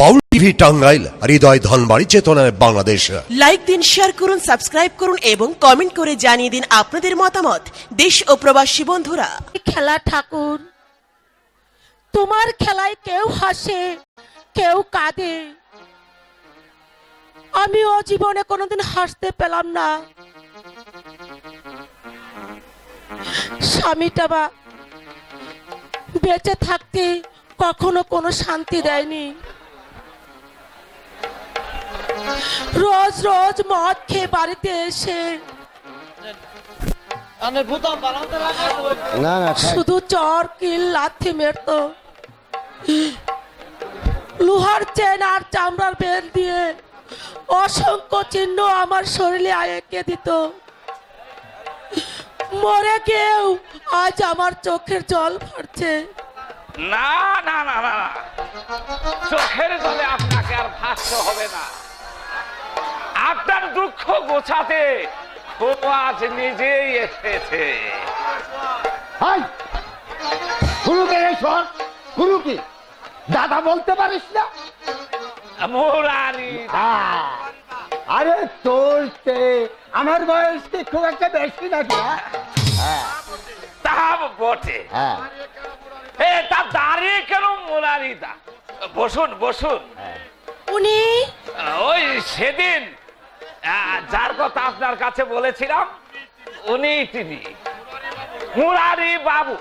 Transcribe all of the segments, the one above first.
বাউল TV Tangail হৃদয় ধনবাড়ি চেতনায় Bangladesh. Like দিন শেয়ার করুন সাবস্ক্রাইব করুন এবং কমেন্ট করে জানিয়ে দিন আপনাদের মতামত। দেশ ও প্রবাসী বন্ধুরা। খেলা ঠাকুর তোমার খেলায় কেউ হাসে কেউ কাঁদে। আমিও জীবনে কোনোদিন হাসতে পেলাম না। স্বামীটা বা বেঁচে থাকতে কখনো কোনো শান্তি দেয়নি। রোজ রোজ মদ খেয়ে বাড়িতে এসে। না না শুধু চর কিল লাথি মেরতো। লোহার চেন আর চামড়ার বেল দিয়ে অসংখ্য চিহ্ন আমার শরীরে এঁকে দিত। মরে গিয়েও আজ আমার চোখের জল পড়ছে না না না না না। চোখের জলে আপনাকে আর ভাসতে হবে না। আপনার দুঃখ গোছাতে ও আজ নিজেই এসেছে। হাই গুরুকে রে গুরু কি দাদা বলতে পারিস না? মুরারি। হ্যাঁ। আরে তোর আমার বয়স কি খুব একটা বেশি নাকি হ্যাঁ? হ্যাঁ। তা বটে। হ্যাঁ। এ তা দাঁড়িয়ে কেন মুরারি দা বসুন। বসুন উনি? ওই সেদিন যার কথা আপনার কাছে বলেছিলাম উনি তিনি। মুরারি বাবু।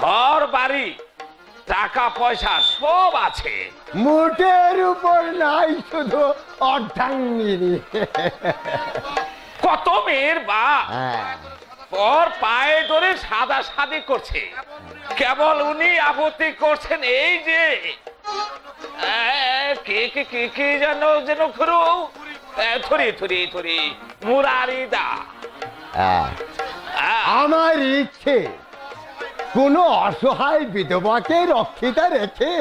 ঘর বাড়ি টাকা পয়সা সব আছে। মুঠের উপর নাই শুধু অর্ধাঙ্গিনী। কত মেয়ের বা? হ্যাঁ। ওর পায়ে ধরে সাদা সাদি করছে। কেবল উনি আপত্তি করছেন এই যে। কে কে কে কে যেন যেন খুরু। থরি থরি থরি। মুরারি দা। হ্যাঁ আমার ইচ্ছে কোনো অসহায় বিধবাকে রক্ষিতা রেখে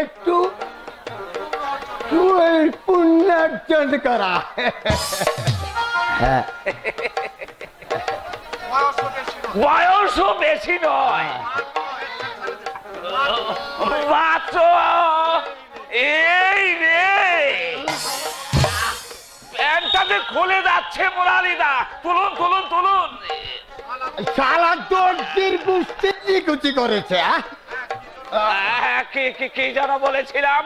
একটু পুণ্যার্জন করা। হ্যাঁ। বয়সও বেশি নয়। মাত্র এই খুলে যাচ্ছে মুরারিদা। তুলুন তুলুন তুলুন। সারা দর্জির বুঝতে নিকুচি করেছে হ্যাঁ? কি কি কি যেন বলেছিলাম?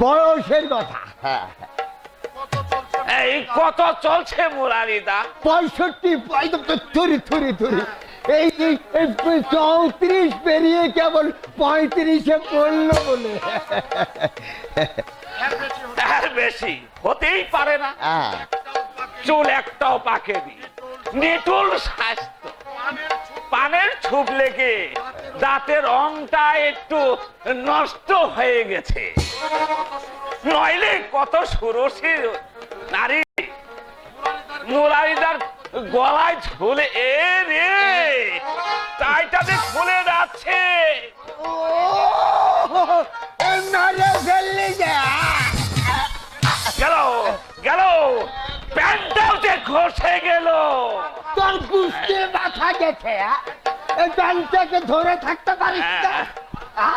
বয়সের কথা। হ্যাঁ। এই কত চলছে মুরারিদা? পঁয়ষট্টি থুরি থুরি থুরি। এই চৌত্রিশ পেরিয়ে কেবল পঁয়ত্রিশে পড়ল বলে। বেশি হতেই পারে না। হ্যাঁ। চুল একটাও পাকেনি। নিটুল স্বাস্থ্য। পানের ছুপ লেগে দাঁতের রংটা একটু নষ্ট হয়ে গেছে। নইলে কত সুরসী নারী। মুরারিদার গলায় ঝুলে এ রে তাইটাতে খুলে যাচ্ছে। মারে ফেললি যে গেল। প্যান্টটাও যে খসে গেল। তোর কুস্তির মাথা গেছে হ্যাঁ? এই প্যান্টটাকে ধরে থাকতে পারিস না? আহ,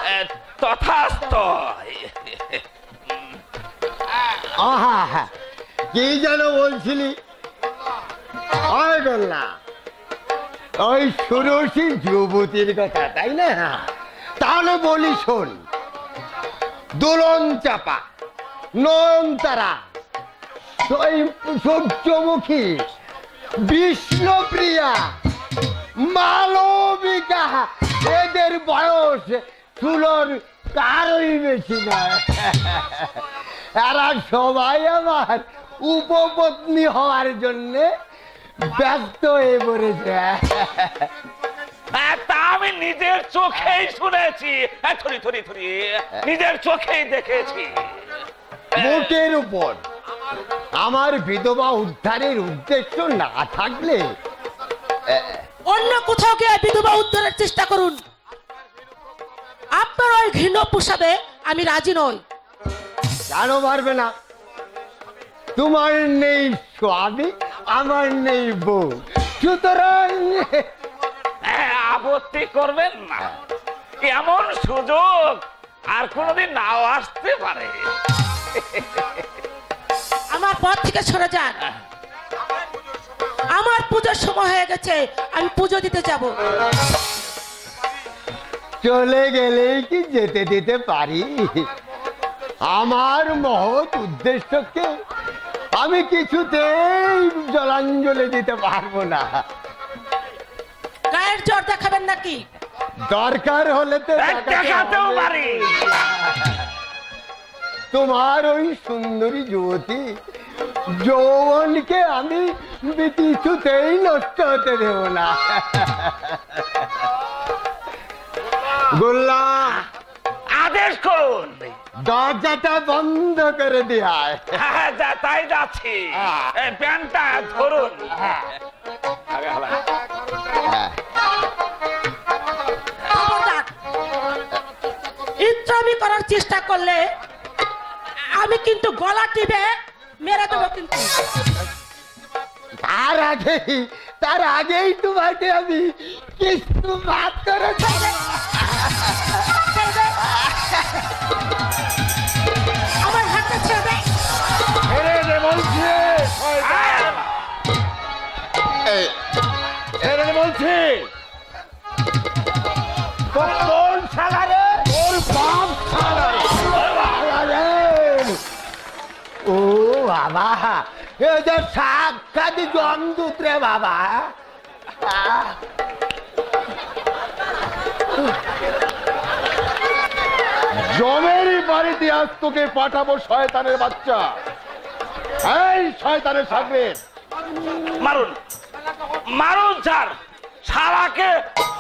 তথাস্ত আহা কি যেন বলছিলি? ওই গোল্লা ওই সুরসী যুবতীর কথা তাই না? তাহলে বলি শোন। দোলন চাপা নয়নতারা ওই সূর্যমুখী বিষ্ণুপ্রিয়া মালবিকা এদের বয়স তুলোর কারোই বেশি নয়। এরা সবাই আমার উপপত্নী হওয়ার জন্য ব্যস্ত হয়ে পড়েছে। আহ, তা আমি নিজের চোখেই শুনেছি। থরি নিজের চোখেই দেখেছি। মুখের উপর। আমার বিধবা উদ্ধারের উদ্দেশ্য না থাকলে অন্য কোথাও গিয়ে বিধবা উদ্ধারের চেষ্টা করুন। আপনার ওই ঘৃণ পোষাবে আমি রাজি নই। জানো পারবে না তোমার নেই স্বামী আমার নেই বউ। সুতরাং আপত্তি করবেন না। এমন সুযোগ আর কোনোদিন নাও আসতে পারে। আমার পথ থেকে সরে যান। আমার পুজোর সময় হয়ে গেছে আমি পুজো দিতে যাব। চলে গেলেই কি যেতে দিতে পারি? আমার মহৎ উদ্দেশ্যকে আমি কিছুতেই জলাঞ্জলি দিতে পারব না। গায়ের জ্বর দেখাবেন নাকি? দরকার হলে তো দেখাতেও তোমার ওই সুন্দরী যুবতী যৌবনকে আমি কিছুতেই নষ্ট হতে দেব না। গোল্লা আদেশ করুন। দরজাটা বন্ধ করে দেয় হ্যাঁ, যা- তাই যাচ্ছি। প্যান্টটা ধরুন। হালা। খবরদার ইত্রামি করার চেষ্টা করলে আমি কিন্তু গলা টিপে মেরে দেবো কিন্তু তার আগেই তার আগেই তোমাকে আমি কিছু ভাত করে। ছেড়ে দে। ছেড়ে দে বলছি বাবা। এ যে সাক্ষাৎ জমদূত রে বাবা। জমেরই বাড়িতে আজ তোকে পাঠাবো শয়তানের বাচ্চা। এই শয়তানের সামনে মারুন। মারুন স্যার। সারাকে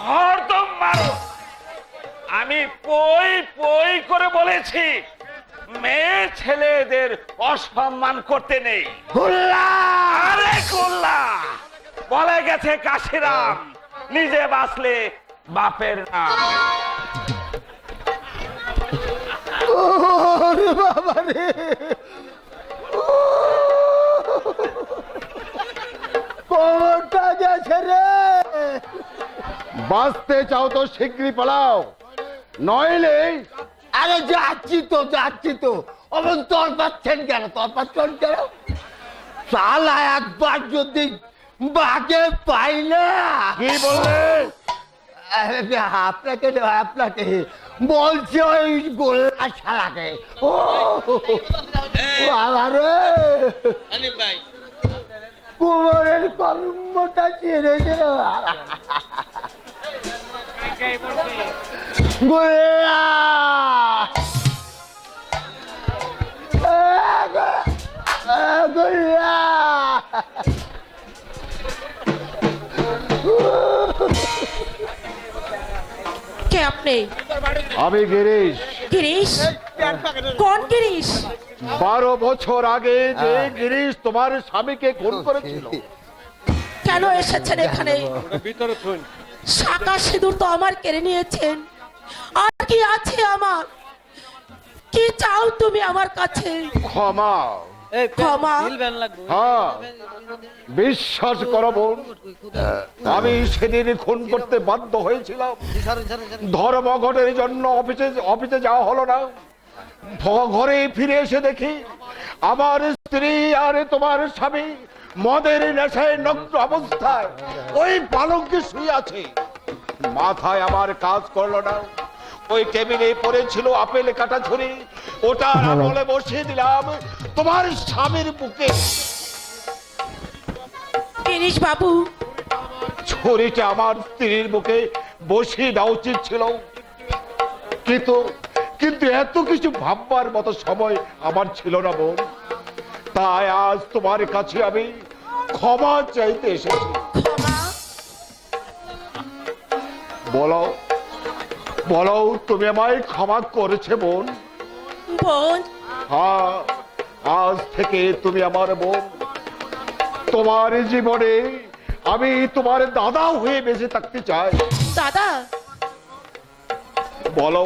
হরদম মারুন। আমি পই পই করে বলেছি। মেয়ে ছেলেদের অসম্মান করতে নেই। আরে কোল্লা বলে গেছে কাশিরাম নিজে বাঁচলে বাপের নাম। বাবা রে! কোমরটা গেছে রে! বাঁচতে চাও তো শীঘ্রই পালাও। নইলে আরে যাচ্ছি তো যাচ্ছি তো অমন তর পাচ্ছেন কেন? তর পাচ্ছেন কেন? সালা একবার যদি বাগে পাই না। কি বললে? আরে আপনাকে আপনাকে বলছি ওই গোল্লা শালাকে। ও বাবা রে। কুমোরের কলম্বটা ছেড়েছে রে কে আপনি? আমি গিরিশ। গিরিশ? কোন গিরিশ? বারো বছর আগে যে গিরিশ তোমার স্বামীকে খুন করেছিল। কেন এসেছেন এখানে? শাকা সিঁদুর তো আমার কেড়ে নিয়েছেন। আর কি আছে আমার? কি চাও তুমি আমার কাছে? ক্ষমা। ক্ষমা। হ্যাঁ বিশ্বাস করো বোন। আমি সেদিন খুন করতে বাধ্য হয়েছিলাম। ধর্মঘটের জন্য অফিসে অফিসে যাওয়া হলো না। ঘরে ফিরে এসে দেখি আমার স্ত্রী আর তোমার স্বামী মদের নেশায় নগ্ন অবস্থায়। ওই পালঙ্কে শুয়ে আছে। মাথায় আমার কাজ করল না। ওই টেবিলে পড়েছিল আপেল কাটা ছুরি ওটা আমলে বসিয়ে দিলাম তোমার স্বামীর বুকে। গিরিশ বাবু। ছুরিটা আমার স্ত্রীর বুকে বসিয়ে দেওয়া উচিত ছিল। কিন্তু কিন্তু এত কিছু ভাববার মতো সময় আমার ছিল না বোন তাই আজ তোমার কাছে আমি ক্ষমা চাইতে এসেছি। ক্ষমা? বলো বলো তুমি আমায় ক্ষমা করেছে বোন। বোন। হ্যাঁ আজ থেকে তুমি আমার বোন। তোমার জীবনে আমি তোমার দাদা হয়ে বেঁচে থাকতে চাই। দাদা? বলো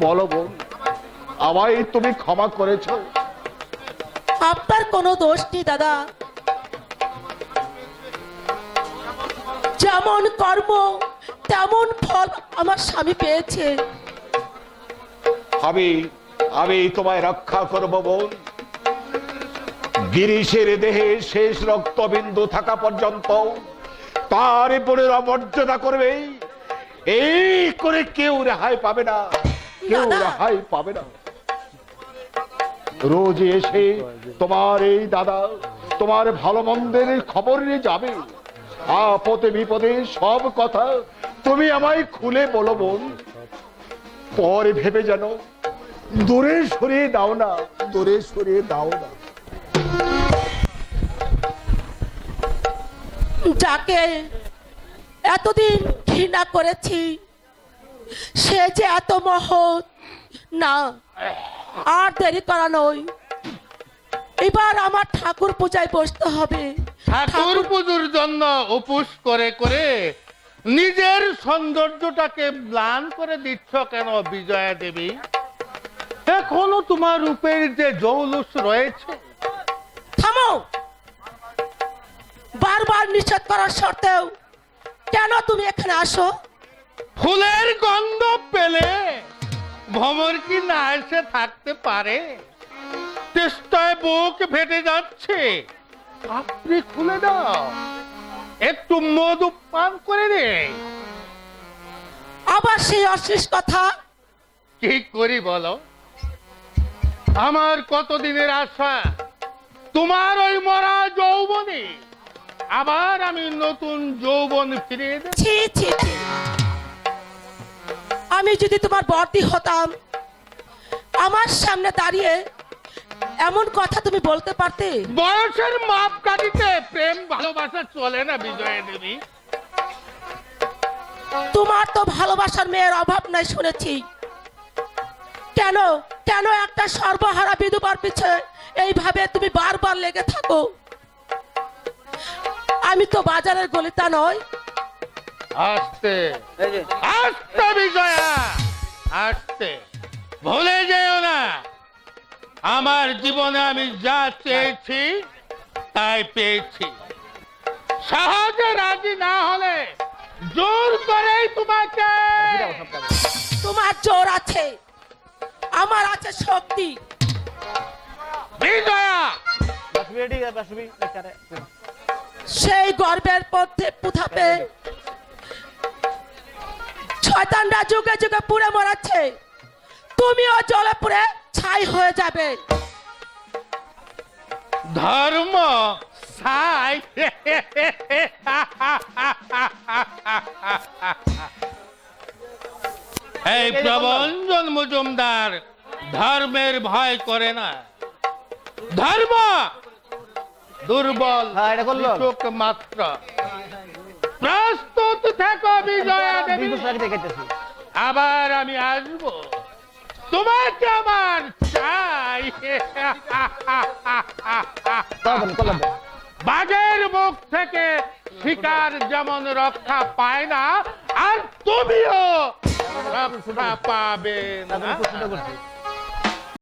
বলো বোন আমায় তুমি ক্ষমা করেছ? আপনার কোনো দোষ নেই দাদা। যেমন কর্ম তেমন ফল আমার স্বামী পেয়েছে। আমি আমি তোমায় রক্ষা করব বোন। গিরিশের দেহে শেষ রক্তবিন্দু থাকা পর্যন্ত তার উপরে অমর্যাদা করবে। এই করে কেউ রেহাই পাবে না। কেউ রেহাই পাবে না। রোজ এসে তোমার এই দাদা তোমার ভালো মন্দের খবর নিয়ে যাবে। আপদে বিপদে সব কথা তুমি আমায় খুলে বলো বোন। পরে ভেবে যেন দূরে সরিয়ে দাও না দূরে সরিয়ে দাও না। যাকে এতদিন ঘৃণা করেছি সে যে এত মহৎ না আর দেরি করা নয়। এবার আমার ঠাকুর পূজায় বসতে হবে। ঠাকুর পুজোর জন্য উপোস করে করে নিজের সৌন্দর্যটাকে ম্লান করে দিচ্ছ কেন বিজয়া দেবী? এখনও তোমার রূপের যে জৌলুস রয়েছে। থামো! বারবার নিষেধ করার সত্ত্বেও কেন তুমি এখানে আসো? ফুলের গন্ধ পেলে ভ্রমর কি না এসে থাকতে পারে? চেষ্টায় বুক ফেটে যাচ্ছে। আপনি খুলে দাও। একটু মধু পান করে নে। আবার সেই অশ্লীল কথা। কি করি বলো? আমার কতদিনের আশা? তোমার ওই মরা যৌবনে। আবার আমি নতুন যৌবন ফিরিয়ে দেব। ছি ছি ছি। আমি যদি তোমার বর্তি হতাম আমার সামনে দাঁড়িয়ে এমন কথা তুমি বলতে পারতে? বয়সের মাপ ভালোবাসা চলে না বিজয়া দেবী? তোমার তো ভালোবাসার মেয়ের অভাব নাই শুনেছি। কেন কেন একটা সর্বহারা বিধবার পিছে এইভাবে তুমি বারবার লেগে থাকো? আমি তো বাজারের গলিতা নয় আসতে আসতে বিজয়া আসতে ভুলে যেও না। আমার জীবনে আমি যা চেয়েছি তাই পেয়েছি। সহজে রাজি না হলে জোর করেই তোমাকে তোমার জোর আছে। আমার আছে শক্তি। বিজয়া! সেই গর্বের পথে পুথাপে শয়তানরা যুগে যুগে পুড়ে মরাচ্ছে তুমিও জলে পুড়ে ছাই হয়ে যাবে। ধর্ম সাই এই প্রবঞ্জন মজুমদার ধর্মের ভয় করে না। ধর্ম দুর্বল কৃষক মাত্র। প্রস্তুত থেকো বিজয়া দেবী। আবার আমি আসব। তোমাকে আমার চাই। বাঘের মুখ থেকে শিকার যেমন রক্ষা পায় না আর তুমিও রক্ষা পাবে না।